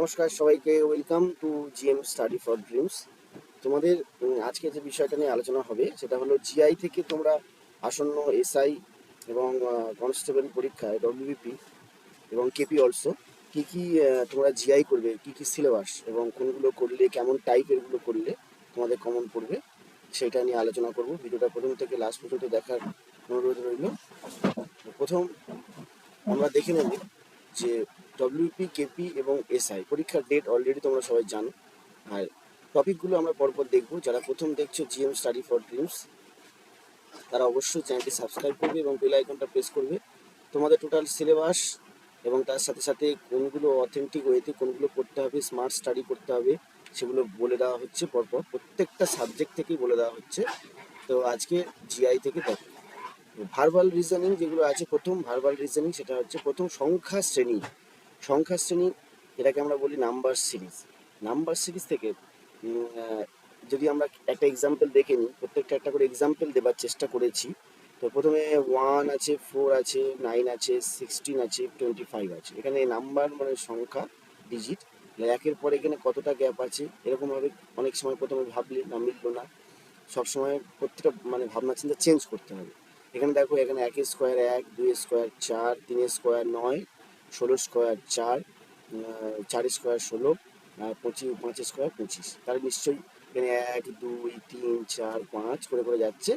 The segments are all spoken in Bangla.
নমস্কার, সবাইকে welcome to GM study for dreams তোমাদের আজকে যে বিষয়টা নিয়ে আলোচনা হবে, সেটা হলো জিআই থেকে তোমরা আসন্ন এসআই এবং কনস্টেবল পরীক্ষায় ডব্লিউবিপি এবং কেপি অলসো কি কি তোমরা জিআই করবে, কি কি সিলেবাস এবং কোনগুলো করলে, কেমন টাইপেরগুলো করলে তোমাদের কমন পড়বে, সেটা নিয়ে আলোচনা করব। ভিডিওটা প্রথম থেকে লাস্ট পর্যন্ত দেখার অনুরোধ রইল। প্রথম আমরা দেখে নেব যে ডব্লিউপি কেপি এবং এসআই পরীক্ষার ডেট অলরেডি তোমরা সবাই জানো। আর টপিকগুলো আমরা পরপর দেখব। যারা প্রথম দেখছ জিএম স্টাডি ফর ড্রিমস তারা অবশ্যই চ্যানেলটি সাবস্ক্রাইব করবে এবং বেল আইকনটা প্রেস করবে। তোমাদের টোটাল সিলেবাস এবং তার সাথে সাথে কোনগুলো অথেন্টিক ওয়েতে কোনগুলো করতে হবে স্মার্ট স্টাডি করতে হবে, সেগুলো বলে দেওয়া হচ্ছে পরপর। প্রত্যেকটা সাবজেক্ট থেকেই বলে দেওয়া হচ্ছে। তো আজকে জিআই থেকে দেখো। ভার্বাল রিজনিং যেগুলো আছে, প্রথম ভার্বাল রিজনিং সেটা হচ্ছে প্রথম সংখ্যা শ্রেণি। সংখ্যা শ্রেণি এটাকে আমরা বলি নাম্বার সিরিজ নাম্বার সিরিজ থেকে যদি আমরা একটা এক্সাম্পল দেখে নিই, প্রত্যেকটা একটা করে এক্সাম্পল দেবার চেষ্টা করেছি, তো প্রথমে ওয়ান আছে ফোর আছে নাইন আছে সিক্সটিন আছে টোয়েন্টি ফাইভ আছে। এখানে নাম্বার মানে সংখ্যা ডিজিট একের পরে এখানে কতটা গ্যাপ আছে, এরকমভাবে অনেক সময় প্রথমে ভাবলে না, মিললো না। সবসময় প্রত্যেকটা মানে ভাবনা চিন্তা চেঞ্জ করতে হবে। এখানে দেখো, এখানে এক স্কোয়ার এক, দুই স্কোয়ার চার, তিন স্কোয়ার নয় ষোলো স্কোয়ার চার চার স্কোয়ার ষোলো পঁচিশ পাঁচ স্কোয়ার পঁচিশ। তাহলে নিশ্চয়ই এখানে এক, দুই, তিন, চার, পাঁচ করে করে যাচ্ছে।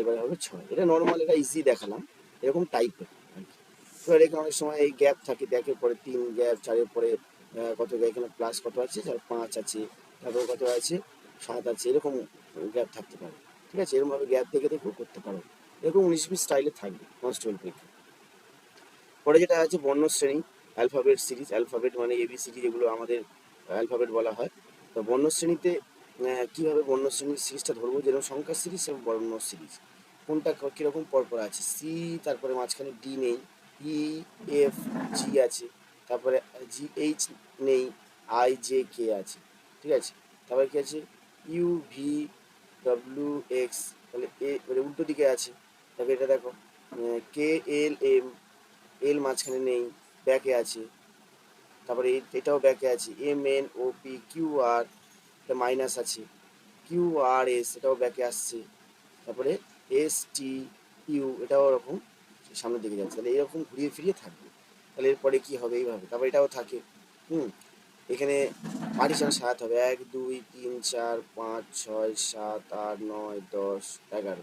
এবারে হবে ছয়। এটা নর্মাল এটা ইজি দেখালাম। এরকম টাইপের আর কি। এবার এখানে অনেক সময় এই গ্যাপ থাকে। একের পরে তিন গ্যাপ চারের পরে কত এখানে প্লাস কত আছে? চার পাঁচ আছে। তারপরে কত আছে? সাত আছে। এরকম গ্যাপ থাকতে পারে। ঠিক আছে? এরকমভাবে গ্যাপ দেখে দেখেও করতে পারো। এরকম উনিশ বিশ স্টাইলে থাকবে। কনস্টেবল পরীক্ষা পরে যেটা আছে বর্ণশ্রেণী অ্যালফাবেট সিরিজ অ্যালফাবেট মানে এবিসিডি যেগুলো আমাদের অ্যালফাবেট বলা হয়। তো বর্ণশ্রেণীতে কীভাবে আহ, কীভাবে বর্ণ শ্রেণির সিরিজটা ধরবো? যেরকম সংখ্যা সিরিজ এবং বর্ণ সিরিজ কোনটা কীরকম পরপর আছে? সি তারপরে মাঝখানে ডি নেই। ই এফ জি আছে। তারপরে জি এইচ নেই। আই জে কে আছে। ঠিক আছে? তারপরে কী আছে? ইউ ভি ডব্লিউ এক্স তাহলে এ মানে উল্টো দিকে আছে। তারপরে এটা দেখো কে এল এম এল মাঝখানে নেই, ব্যাকে আছে। তারপরে এটাও ব্যাকে আছে। M, N, O, P, Q, আর এটা মাইনাস আছে। কিউ, আর, এস, এটাও ব্যাকে আসছে। তারপরে এস, টি, ইউ, এটাও ওরকম সামনের দিকে যাচ্ছে। তাহলে এরকম ঘুরিয়ে ফিরিয়ে থাকবে। তাহলে এরপরে কি হবে? এইভাবে। তারপর এটাও থাকে। হুম? এখানে পার্টিশন সাত হবে। এক, দুই, তিন, চার, পাঁচ, ছয়, সাত, আট, নয়, দশ, এগারো।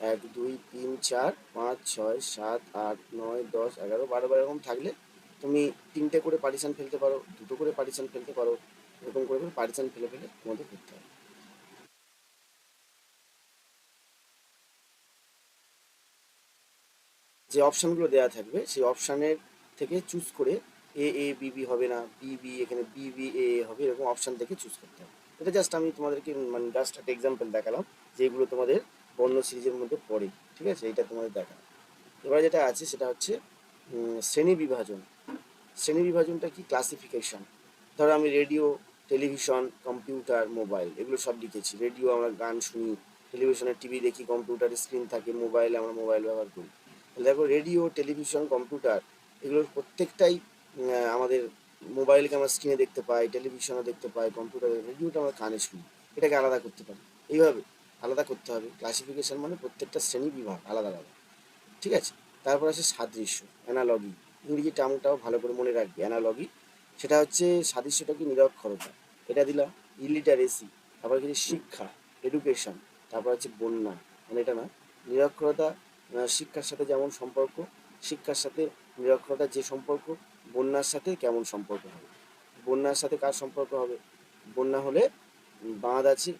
এক, দুই, তিন, চার, পাঁচ, ছয়, সাত, আট, নয়, দশ, এগারো, বারো বারো এরকম থাকলে তুমি তিনটে করে পার্টিশন ফেলতে পারো, দুটো করে পার্টিশন ফেলতে পারো, এরকম করে করে পার্টিশন ফেলে ফেলে তোমাদের করতে হবে। যে অপশানগুলো দেওয়া থাকবে, সেই অপশানের থেকে চুজ করে এ এ বি বি হবে না বি বি এখানে বি বি এ হবে, এরকম অপশান থেকে চুজ করতে হবে। এটা জাস্ট আমি তোমাদেরকে মানে জাস্ট একটা এক্সাম্পল দেখালাম, যেগুলো তোমাদের বর্ণ সিরিজের মধ্যে পড়ে, ঠিক আছে? এটা তোমাদের দেখা এবার যেটা আছে, সেটা হচ্ছে শ্রেণি বিভাজন। শ্রেণি বিভাজনটা কি? ক্লাসিফিকেশন ধরো আমি রেডিও টেলিভিশন কম্পিউটার মোবাইল এগুলো সব লিখেছি। রেডিও আমরা গান শুনি টেলিভিশনে টিভি দেখি কম্পিউটারে স্ক্রিন থাকে মোবাইলে আমরা মোবাইল ব্যবহার করি। তাহলে দেখো রেডিও টেলিভিশন কম্পিউটার এগুলোর প্রত্যেকটাই আমাদের মোবাইলকে আমরা স্ক্রিনে দেখতে পাই টেলিভিশনে দেখতে পাই কম্পিউটারে রেডিওটা আমরা কানে শুনি। এটাকে আলাদা করতে পারি। এইভাবে আলাদা করতে হবে। ক্লাসিফিকেশান মানে প্রত্যেকটা শ্রেণি বিভাগ আলাদা আলাদা। ঠিক আছে? তারপর আছে সাদৃশ্য অ্যানালগি ইংরেজি টার্মটাও ভালো করে মনে রাখবে অ্যানালগি সেটা হচ্ছে সাদৃশ্যটা কি নিরক্ষরতা? এটা দিলাম। ইলিটারেসি তারপর কিছু শিক্ষা এডুকেশন তারপর হচ্ছে বন্যা। মানে এটা না, নিরক্ষরতা শিক্ষার সাথে যেমন সম্পর্ক, শিক্ষার সাথে নিরক্ষরতার যে সম্পর্ক, বন্যার সাথে কেমন সম্পর্ক হবে? বন্যার সাথে কার সম্পর্ক হবে? বন্যা হলে বাঁধ আছে,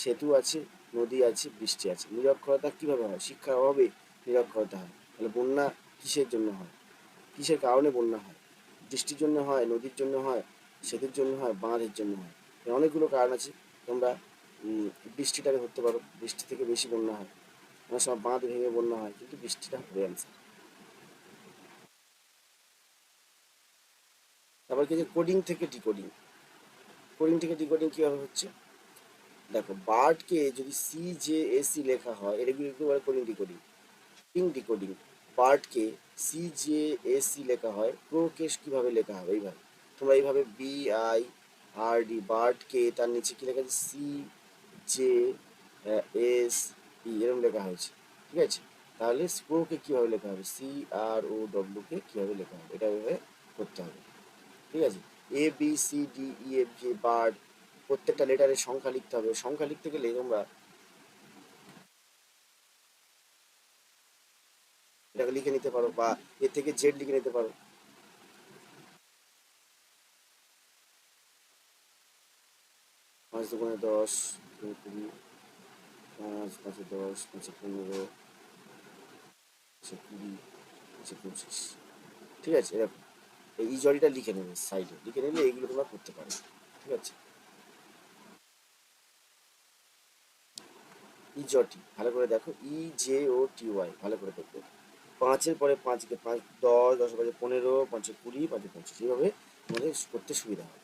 সেতু আছে নদী আছে, বৃষ্টি আছে, নিরক্ষরতা কীভাবে হয়? শিক্ষার অভাবে নিরক্ষরতা হয়। তাহলে বন্যা কিসের জন্য হয়? কিসের কারণে বন্যা হয়? বৃষ্টির জন্য হয়, নদীর জন্য হয়, সেতুর জন্য হয়, বাঁধের জন্য হয়। অনেকগুলো কারণ আছে। তোমরা বৃষ্টিটাকে ধরতে পারো। বৃষ্টি থেকে বেশি বন্যা হয়। অনেক সময় বাঁধ ভেঙে বন্যা হয়, কিন্তু বৃষ্টিটা হবে অ্যান্সার তারপর কি কোডিং থেকে ডিকোডিং কোডিং থেকে ডিকোডিং কীভাবে হচ্ছে? দেখো বার্ডকে যদি সি জে এসি লেখা হয় এগুলো একটু বলে কোডিং ডিকোডিং কোডিং ডিকোডিং বার্ডকে সি জে এসি লেখা হয় প্রোকেশ কীভাবে লেখা হবে, এইভাবে। তোমরা এইভাবে B I R D bird কে তার নিচে কি লেখা আছে? সি জে এস ই এরকম লেখা হয়েছে, ঠিক আছে? তাহলে স্ক্রোকে কীভাবে লেখা হবে? সি আর ও ডব্লিউকে কীভাবে লেখা হবে? এটা এভাবে করতে হবে, ঠিক আছে? A B C D E F G bird প্রত্যেকটা লেটারের সংখ্যা লিখতে হবে। সংখ্যা লিখতে গেলে তোমরা এটাকে লিখে নিতে পারো বা এ থেকে জেড লিখে নিতে পারো। পাঁচ দুগুণে দশ কুড়ি, পাঁচ পাঁচে দশ, পাঁচে পনেরো কুড়ি, পাঁচে পঁচিশ। ঠিক আছে? এরকম। এই ই জড়িটা লিখে নেবে সাইডে লিখে নিলে এইগুলো তোমরা করতে পারো। ঠিক আছে? ই জটি ভালো করে দেখো, ই জে ও টি ওয়াই, ভালো করে দেখবে পাঁচের পরে পাঁচকে পাঁচ, দশ দশ বাজে পনেরো, পাঁচে কুড়ি, পাঁচে পঁচিশ, এইভাবে আমাদের করতে সুবিধা হয়।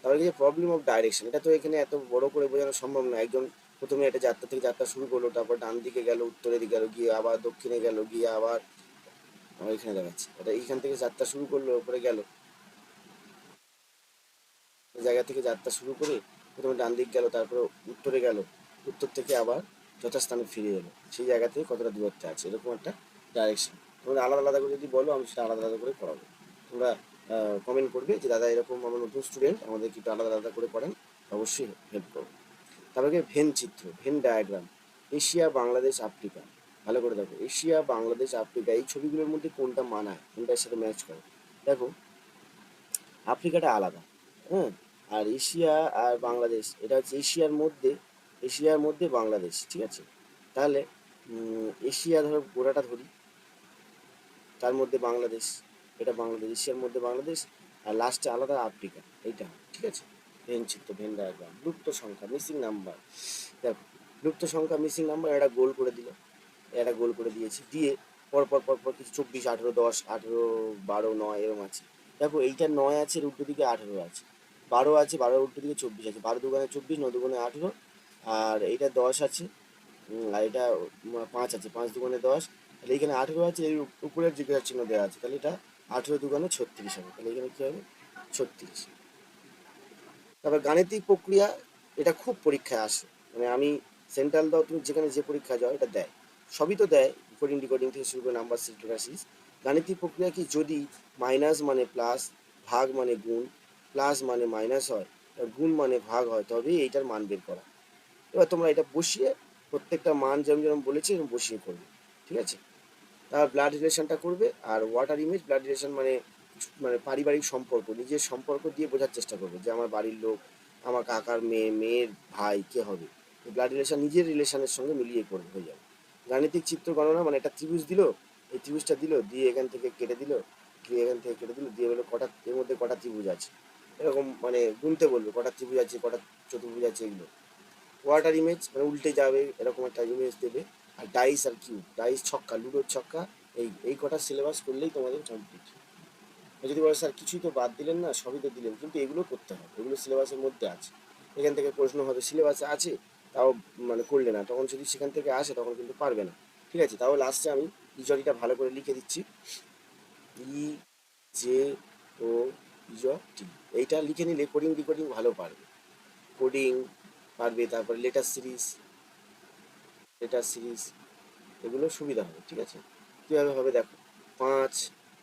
তারপরে যে প্রবলেম অফ ডাইরেকশন এটা তো এখানে এত বড় করে বোঝানো সম্ভব না। একজন প্রথমে একটা যাত্রা থেকে যাত্রা শুরু করল, তারপর ডান দিকে গেল উত্তরের দিকে গেল, গিয়ে আবার দক্ষিণে গেল, গিয়ে আবার আমার এখানে দেখাচ্ছি। এটা এইখান থেকে যাত্রা শুরু করল, ওপরে গেল। জায়গা থেকে যাত্রা শুরু করে প্রথমে ডান দিক গেল, তারপরে উত্তরে গেল। উত্তর থেকে আবার যথাস্থানে ফিরে এলো। সেই জায়গা থেকে কতটা দূরত্বে আছে, এরকম একটা ডাইরেকশন তোমরা আলাদা আলাদা করে যদি বলো, আমি সেটা আলাদা আলাদা করে পড়াবো। তোমরা কমেন্ট করবে যে, দাদা, এরকম আমার নতুন স্টুডেন্ট আমাদের একটু আলাদা আলাদা করে পড়েন? অবশ্যই হেল্প করব। তারপরে ভেন চিত্র Venn diagram Asia Bangladesh Africa ভালো করে দেখো এশিয়া বাংলাদেশ আফ্রিকা এই ছবিগুলোর মধ্যে কোনটা মানায় কোনটার সাথে ম্যাচ করে? দেখো আফ্রিকাটা আলাদা হ্যাঁ? আর এশিয়া আর বাংলাদেশ এটা হচ্ছে এশিয়ার মধ্যে এশিয়ার মধ্যে বাংলাদেশ, ঠিক আছে? তাহলে এশিয়া ধরো, গোড়াটা ধরি। তার মধ্যে বাংলাদেশ, এটা বাংলাদেশ, এশিয়ার মধ্যে বাংলাদেশ, আর লাস্টে আলাদা আফ্রিকা, এইটা, ঠিক আছে? ভেন চিত্র ভেন ডায়াগ্রাম লুপ্ত সংখ্যা মিসিং নাম্বার দেখো, লুপ্ত সংখ্যা মিসিং নাম্বার একটা গোল করে দিল। একটা গোল করে দিয়েছি, দিয়ে পরপর পর পর পর কিছু চব্বিশ, আঠেরো, দশ, আঠেরো, বারো, নয় এরকম আছে। দেখো, এইটা নয় আছে, এর উল্টো দিকে আঠেরো আছে। বারো আছে বারো উল্টো দিকে চব্বিশ আছে। বারো দুগুণে চব্বিশ ন দুগুণে আঠেরো আর এইটা দশ আছে। আর এটা পাঁচ আছে, পাঁচ দুগুণে দশ। তাহলে এখানে আঠেরো আছে, এর উপরের জিজ্ঞাসা চিহ্ন দেওয়া আছে, তাহলে এটা আঠেরো দুগুণে ছত্রিশ হবে। তাহলে এখানে কী হবে? ছত্রিশ। তারপর গাণিতিক প্রক্রিয়া এটা খুব পরীক্ষায় আসে। মানে আমি সেন্ট্রাল দাও, তুমি যেখানে যে পরীক্ষা যাও, এটা দেয়। সবই তো দেয় কোডিং ডিকোডিং থেকে শুরু করে নাম্বার সিস্টেম গাণিতিক প্রক্রিয়া কি যদি মাইনাস মানে প্লাস ভাগ মানে গুণ প্লাস মানে মাইনাস হয় গুণ মানে ভাগ হয় তবে এইটার মান বের করা। এবার তোমরা এটা বসিয়ে প্রত্যেকটা মান যেমন যেরকম বলেছি, এরকম বসিয়ে করবে, ঠিক আছে? তার ব্লাড রিলেশনটা করবে আর ওয়াটার ইমেজ ব্লাড রিলেশন মানে মানে পারিবারিক সম্পর্ক, নিজের সম্পর্ক দিয়ে বোঝার চেষ্টা করবে যে আমার বাড়ির লোক, আমার কাকার মেয়ে, মেয়ের ভাই, কে হবে? ব্লাড রিলেশন নিজের রিলেশনের সঙ্গে মিলিয়ে করবে, হয়ে যাবে। গাণিতিক চিত্র গণনা মানে একটা ত্রিভুজ দিল, এই ত্রিভুজটা দিল, দিয়ে এখান থেকে কেটে দিল, দিয়ে এখান থেকে কেটে দিল, দিয়ে বলে কটা, এর মধ্যে কটা ত্রিভুজ আছে। এরকম মানে গুনতে বলবে, কটা ত্রিভুজ আছে, কটা চতুর্ভুজ আছে, এগুলো। ওয়াটার ইমেজ মানে উল্টে যাবে, এরকম একটা ইমেজ দেবে। আর ডাইস আর কিউ ডাইস ছক্কা লুডোর ছক্কা, এই এই কটা সিলেবাস করলেই তোমাদের কমপ্লিট যদি বলে, স্যার, কিছুই তো বাদ দিলেন না, সবই তো দিলেন। কিন্তু এগুলো করতে হবে, এগুলো সিলেবাসের মধ্যে আছে। এখান থেকে প্রশ্ন হবে সিলেবাসে আছে? তাও মানে করলে না। তখন যদি সেখান থেকে আসে, তখন কিন্তু পারবে না। ঠিক আছে, তাও লাস্টে আমি ইজরিটা ভালো করে লিখে দিচ্ছি। ই জে ও ইজ টি এইটা লিখে নিলে কোডিং ডিকোডিং ভালো পারবে। কোডিং পারবে, তারপরে লেটার সিরিজ লেটার সিরিজ, এগুলো সুবিধা হবে, ঠিক আছে? কীভাবে হবে দেখো, পাঁচ,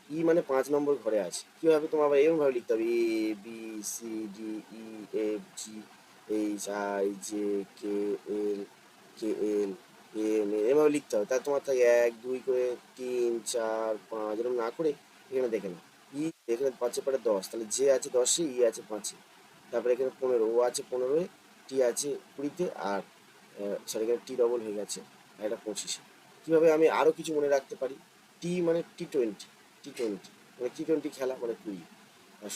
ই মানে পাঁচ নম্বর ঘরে আছে। কীভাবে তোমার আবার লিখতে হবে? A B C D E F G H I J K L K L M এভাবে লিখতে হবে। তার তোমার থাকে এক, দুই করে তিন, চার, পাঁচ, এরকম না করে এখানে দেখে নাও। ই এখানে পাঁচে পরে দশ, তাহলে যে আছে দশে, ই আছে পাঁচে। তারপরে এখানে পনেরো, ও আছে পনেরোয় টি আছে কুড়িতে আর সরি এখানে টি ডবল হয়ে গেছে, আর এটা পঁচিশে। কীভাবে আমি আরও কিছু মনে রাখতে পারি? টি মানে টি টোয়েন্টি টি টোয়েন্টি মানে টি টোয়েন্টি খেলা মানে কুড়ি। আর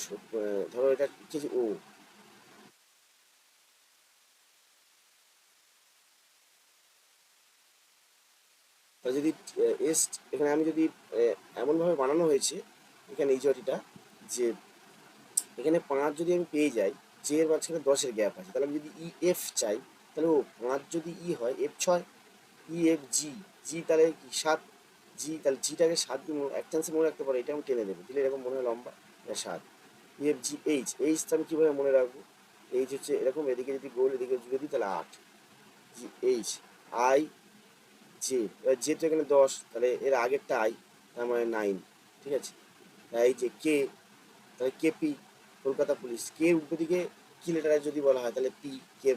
ধরো এটা কিছু ও। যদি এস, এখানে আমি যদি এমনভাবে বানানো হয়েছে, এখানে এই জটিটা, যে এখানে পাঁচ যদি আমি পেয়ে যাই যে এর মাঝখানে দশের গ্যাপ আছে। তাহলে আমি যদি ই এফ চাই, তাহলে ও পাঁচ যদি ই হয় এফ ছয় ই এফ জি জি তাহলে কি সাত? জি তাহলে জিটাকে সাত দিয়ে এক চান্সে মনে রাখতে পারে, এটা আমি টেনে দেবো দিলে এরকম মনে হয় লম্বা, এটা সাত। ই এফ জি এইচ এইচটা আমি কীভাবে মনে রাখব? এইচ হচ্ছে এরকম, এদিকে যদি গোল, এদিকে জুড়ে দিই, তাহলে আট। জি এইচ আই জে এবার যেহেতু এখানে দশ, তাহলে এর আগেরটা আই তার মানে নাইন ঠিক আছে? এই যে কে তাহলে কে পি কলকাতা পুলিশ, কে উল্টো দিকে কি লেটারে যদি বলা হয়, তাহলে পি কে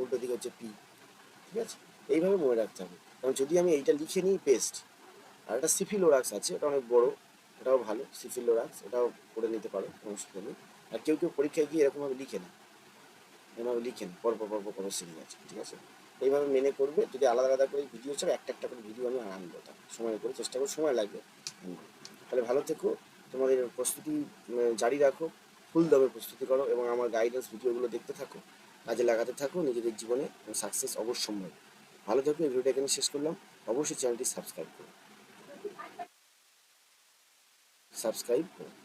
উল্টো দিকে হচ্ছে পি ঠিক আছে? এইভাবে মনে রাখতে হবে। কারণ যদি আমি এইটা লিখে নিই বেস্ট আর একটা সিফিলোরাক্স আছে, ওটা অনেক বড় এটাও ভালো সিফিলোরাক্স এটাও করে নিতে পারো, কোনো অসুবিধা নেই। আর কেউ কেউ পরীক্ষায় গিয়ে এরকমভাবে লিখে না এভাবে লিখেন পর পর পর পর করে সিরিজ আছে, ঠিক আছে? এইভাবে মেনে করবে, যদি আলাদা আলাদা করে ভিডিও ছাড়া একটা একটা করে ভিডিও আমি আনব তা সময় করে চেষ্টা করো, সময় লাগবে। তাহলে ভালো থেকো, তোমাদের প্রস্তুতি জারি রাখো। ফুল দমে প্রস্তুতি করো এবং আমার গাইডেন্স ভিডিওগুলো দেখতে থাকো, কাজে লাগাতে থাকো, নিজেদের জীবনে সাকসেস অবশ্যম্ভব। ভালো থাকবে ভিডিওটা এখানে শেষ করলাম। অবশ্যই চ্যানেলটি সাবস্ক্রাইব করো। সাবস্ক্রাইব করো।